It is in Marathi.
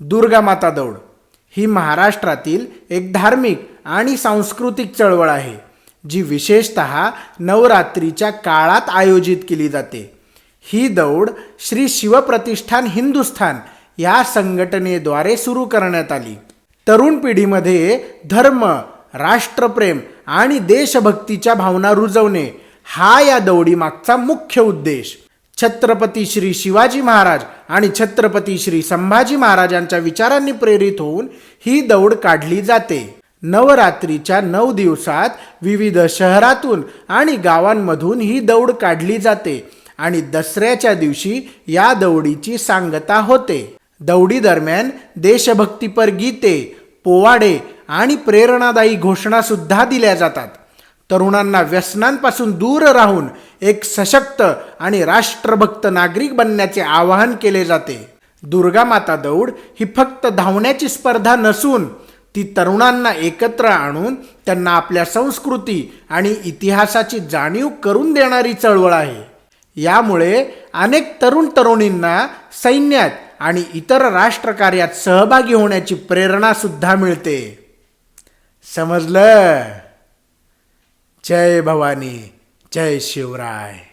दुर्गामाता दौड. ही महाराष्ट्रातील एक धार्मिक आणि सांस्कृतिक चळवळ आहे जी विशेषत नवरात्रीच्या काळात आयोजित केली जाते. ही दौड श्री शिवप्रतिष्ठान हिंदुस्थान या संघटनेद्वारे सुरू करण्यात आली. तरुण पिढीमध्ये धर्म राष्ट्रप्रेम आणि देशभक्तीच्या भावना रुजवणे हा या दौडीमागचा मुख्य उद्देश. छत्रपती श्री शिवाजी महाराज आणि छत्रपती श्री संभाजी महाराजांच्या विचारांनी प्रेरित होऊन ही दौड काढली जाते. नवरात्रीच्या नऊ दिवसात विविध शहरातून आणि गावांमधून ही दौड काढली जाते आणि दसऱ्याच्या दिवशी या दौडीची सांगता होते. दौडी दरम्यान देशभक्तीपर गीते पोवाडे आणि प्रेरणादायी घोषणा सुद्धा दिल्या जातात. तरुणांना व्यसनांपासून दूर राहून एक सशक्त आणि राष्ट्रभक्त नागरिक बनण्याचे आवाहन केले जाते. दुर्गा माता दौड ही फक्त धावण्याची स्पर्धा नसून ती तरुणांना एकत्र आणून त्यांना आपल्या संस्कृती आणि इतिहासाची जाणीव करून देणारी चळवळ आहे. यामुळे अनेक तरुण तरुणींना सैन्यात आणि इतर राष्ट्रकार्यात सहभागी होण्याची प्रेरणा सुद्धा मिळते. समजलं? जय भवानी जय शिवराय।